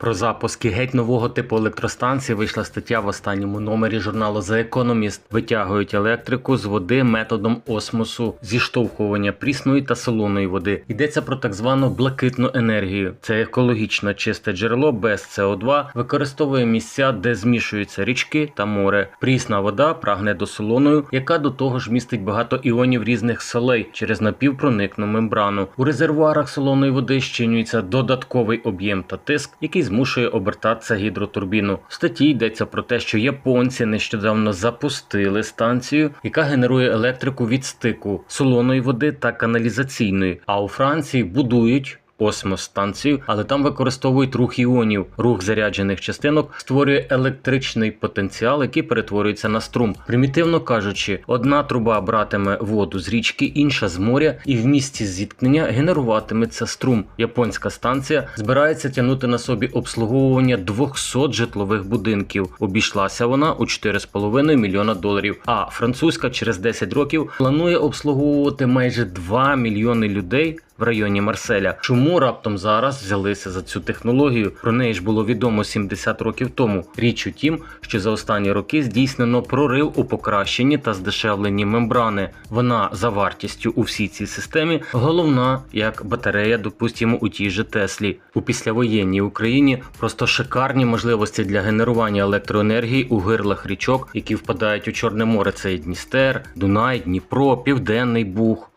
Про запуски геть нового типу електростанції вийшла стаття в останньому номері журналу The Economist. Витягують електрику з води методом осмосу, зіштовхування прісної та солоної води. Йдеться про так звану блакитну енергію. Це екологічно чисте джерело без СО2, використовує місця, де змішуються річки та море. Прісна вода прагне до солоної, яка до того ж містить багато іонів різних солей через напівпроникну мембрану. У резервуарах солоної води щинюється додатковий об'єм та тиск, який змушує обертатися гідротурбіну. В статті йдеться про те, що японці нещодавно запустили станцію, яка генерує електрику від стику солоної води та каналізаційної. А у Франції будують. Осмос-станцію, але там використовують рух іонів. Рух заряджених частинок створює електричний потенціал, який перетворюється на струм. Примітивно кажучи, одна труба братиме воду з річки, інша з моря, і в місці зіткнення генеруватиметься струм. Японська станція збирається тягнути на собі обслуговування 200 житлових будинків. Обійшлася вона у 4,5 мільйона доларів. А французька через 10 років планує обслуговувати майже 2 мільйони людей в районі Марселя. Чому раптом зараз взялися за цю технологію? Про неї ж було відомо 70 років тому. Річ у тім, що за останні роки здійснено прорив у покращенні та здешевленні мембрани. Вона за вартістю у всій цій системі головна як батарея, допустимо, у тій же Теслі. У післявоєнній Україні просто шикарні можливості для генерування електроенергії у гирлах річок, які впадають у Чорне море. Це Дністер, Дунай, Дніпро, Південний Буг.